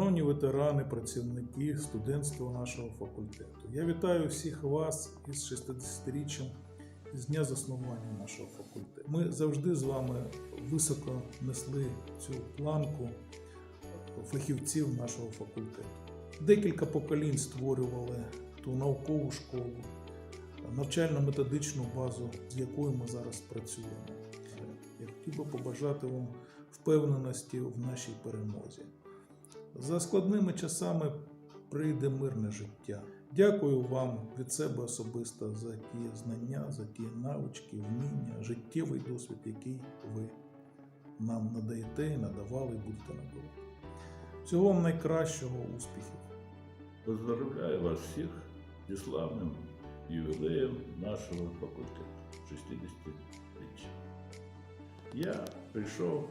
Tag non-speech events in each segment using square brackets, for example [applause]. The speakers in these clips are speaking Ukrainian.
Шановні ветерани, працівники студентського нашого факультету, я вітаю всіх вас із 60-річчям з дня заснування нашого факультету. Ми завжди з вами високо несли цю планку фахівців нашого факультету. Декілька поколінь створювали ту наукову школу, навчально-методичну базу, з якою ми зараз працюємо. Я хотів би побажати вам впевненості в нашій перемозі. За складними часами прийде мирне життя. Дякую вам від себе особисто за ті знання, за ті навички, вміння, життєвий досвід, який ви нам надаєте надавали, і будете надавати. Всього вам найкращого успіхів! Поздравляю вас всіх зі славним ювілеєм нашого факультету 60-річчя. Я прийшов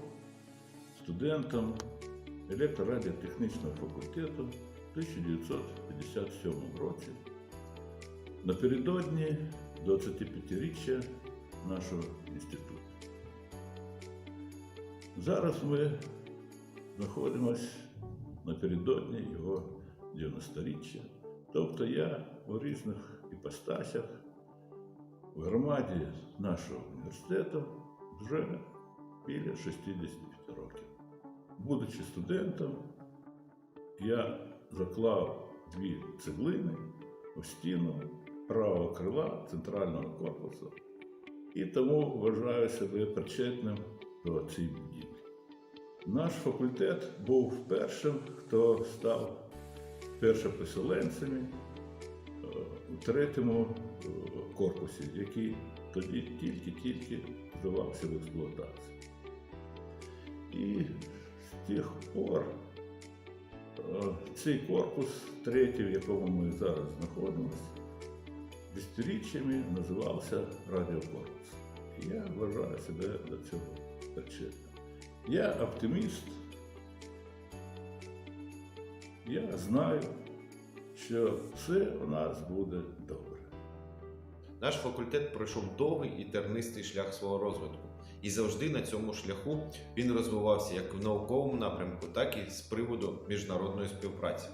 студентом електрорадіотехнічного факультету в 1957 році напередодні 25-річчя нашого інституту. Зараз ми знаходимося напередодні його 90-річчя. Тобто я у різних іпостасях в громаді нашого університету вже біля 65 років. Будучи студентом, я заклав дві цеглини у стіну правого крила центрального корпусу і тому вважаю себе причетним до цієї будівлі. Наш факультет був першим, хто став першопоселенцями е, у третьому е, корпусі, який тоді тільки-тільки здавався в експлуатацію. І тих пор е, цей корпус, третій, в якому ми зараз знаходимося, десятиріччями називався радіокорпус. Я вважаю себе до цього причетним. Я оптиміст. Я знаю, що все у нас буде. Наш факультет пройшов довгий і тернистий шлях свого розвитку. І завжди на цьому шляху він розвивався як в науковому напрямку, так і з приводу міжнародної співпраці.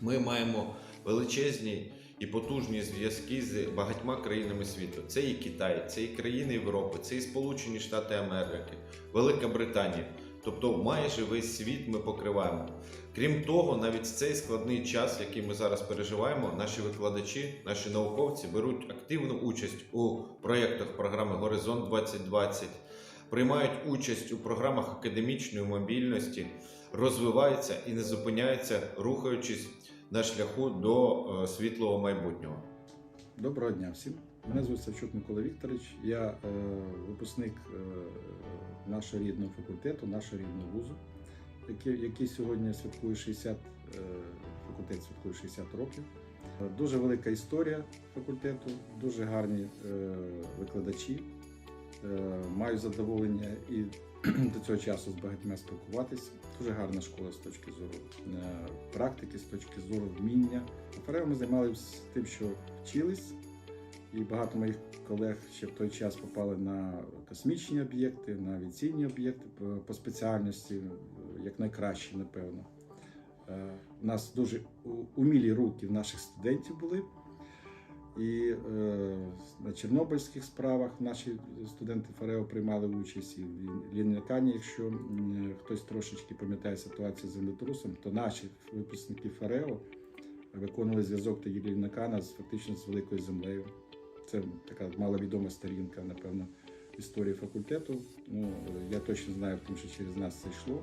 Ми маємо величезні і потужні зв'язки з багатьма країнами світу. Це і Китай, це і країни Європи, це і Сполучені Штати Америки, Велика Британія. Тобто майже весь світ ми покриваємо. Крім того, навіть в цей складний час, який ми зараз переживаємо, наші викладачі, наші науковці беруть активну участь у проєктах програми Горизонт 2020, приймають участь у програмах академічної мобільності, розвиваються і не зупиняються, рухаючись на шляху до е, світлого майбутнього. Доброго дня всім. Мене звуть Савчук Микола Вікторович. Я е, випускник е, нашого рідного факультету, нашого рідного вузу, який, який сьогодні святкує 60, е, факультет святкує 60 років. Дуже велика історія факультету, дуже гарні е, викладачі. Е, маю задоволення і [clears throat] до цього часу з багатьма спілкуватися. Дуже гарна школа з точки зору практики, з точки зору вміння. Фарео ми займалися тим, що вчились, і багато моїх колег ще в той час попали на космічні об'єкти, на авіаційні об'єкти по- спеціальності, як найкращі, напевно. Е, У нас дуже умілі руки в наших студентів були. І е, на чорнобильських справах наші студенти ФАРЕО приймали участь і в Лінникані, якщо хтось трошечки пам'ятає ситуацію з землетрусом, то наші випускники ФАРЕО виконували зв'язок тоді Лінникана з фактично з великою землею. Це така маловідома сторінка, напевно, історії факультету. Ну, я точно знаю, тому що через нас це йшло.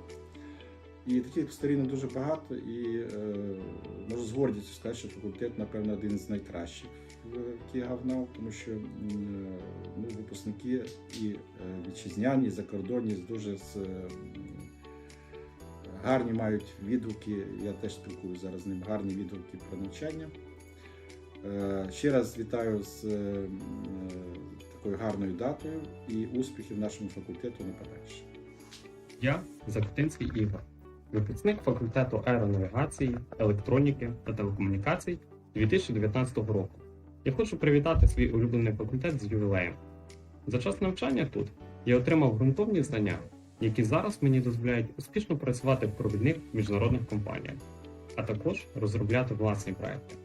І таких сторінок дуже багато, і е, можу з гордістю сказати, що факультет, напевно, один з найкращих в Київгавнау, тому що е, ну, випускники і е, вітчизняні, і закордонні з дуже з, е, гарні мають відгуки. Я теж спілкуюся зараз з ним, гарні відгуки про навчання. Е, Ще раз вітаю з е, такою гарною датою і успіхів нашому факультету на подальше. Я Закотинський Ігор, випускник факультету аеронавігації, електроніки та телекомунікацій 2019 року. Я хочу привітати свій улюблений факультет з ювілеєм. За час навчання тут я отримав ґрунтовні знання які зараз мені дозволяють успішно працювати в провідних міжнародних компаніях, а також розробляти власні проекти.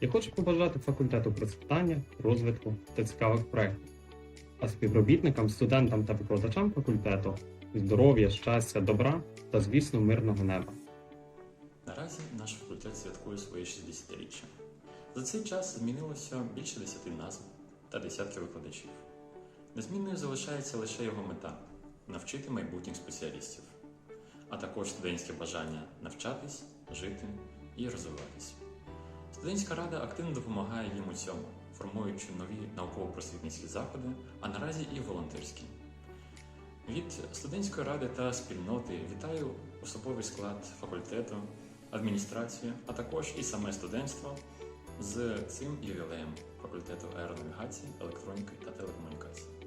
Я хочу побажати факультету процвітання, розвитку та цікавих проєктів, а співробітникам, студентам та викладачам факультету здоров'я, щастя, добра та, звісно, мирного неба. Наразі наш факультет святкує своє 60-річчя. За цей час змінилося більше 10 назв та десятки викладачів. Незмінною залишається лише його мета навчити майбутніх спеціалістів, а також студентське бажання навчатись, жити і розвиватись. Студентська рада активно допомагає їм у цьому, формуючи нові науково-просвітницькі заходи, а наразі і волонтерські. Від студентської ради та спільноти вітаю особовий склад факультету, адміністрацію, а також і саме студентство з цим ювілеєм факультету аеронавігації, електроніки та телекомунікації.